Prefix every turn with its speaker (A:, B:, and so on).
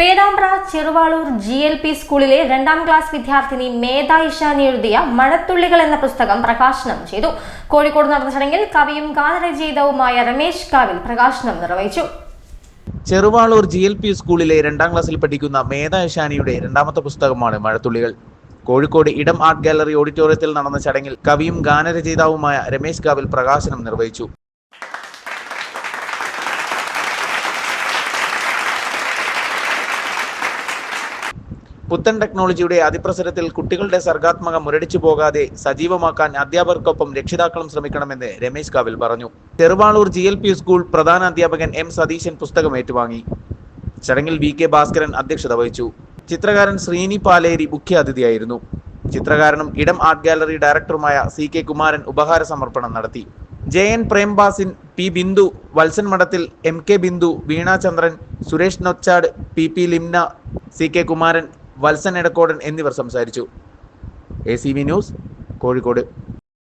A: Perambra Cheruvalur G L P സ്കൂളിലെ രണ്ടാം class വിദ്യാർത്ഥിനി മേധ ഇഷാനി എഴുതിയ മഴത്തുള്ളികൾ എന്ന പുസ്തകം പ്രകാശനം ചെയ്തു. കോഴിക്കോട് നടന്ന ചടങ്ങിൽ കവിയും ഗാനരചയിതാവുമായ രമേശ് കാവിൽ പ്രകാശനം നിർവഹിച്ചു.
B: ചെറുവാളൂർ ജി എൽ പി സ്കൂളിലെ രണ്ടാം ക്ലാസ്സിൽ പഠിക്കുന്ന മേധ ഇഷാനിയുടെ രണ്ടാമത്തെ പുസ്തകമാണ് മഴത്തുള്ളികൾ. കോഴിക്കോട് ഇടം ആർട്ട് ഗാലറി ഓഡിറ്റോറിയത്തിൽ നടന്ന ചടങ്ങിൽ കവിയും ഗാനരചയിതാവുമായ രമേശ് കാവിൽ പ്രകാശനം നിർവഹിച്ചു. പുത്തൻ ടെക്നോളജിയുടെ അതിപ്രസരത്തിൽ കുട്ടികളുടെ സർഗാത്മക മുരടിച്ചു പോകാതെ സജീവമാക്കാൻ അധ്യാപകർക്കൊപ്പം രക്ഷിതാക്കളും ശ്രമിക്കണമെന്ന് രമേശ് കാവിൽ പറഞ്ഞു. Cheruvalur G L P school പ്രധാന അധ്യാപകൻ എം സതീശൻ പുസ്തകം ഏറ്റുവാങ്ങി. ചടങ്ങിൽ വി കെ ഭാസ്കരൻ അധ്യക്ഷത വഹിച്ചു. ചിത്രകാരൻ ശ്രീനി പാലേരി മുഖ്യ അതിഥിയായിരുന്നു ചിത്രകാരനും ഇടം ആർട്ട് ഗാലറി ഡയറക്ടറുമായ സി കെ കുമാരൻ ഉപഹാര സമർപ്പണം നടത്തി. J N Prembasin P Bindu Valsan Madathil M K Bindu Veenachandran Suresh Nochad P P Limna C K Kumaran Valsan Edakkodan എന്നിവർ സംസാരിച്ചു. A news Kozhikode.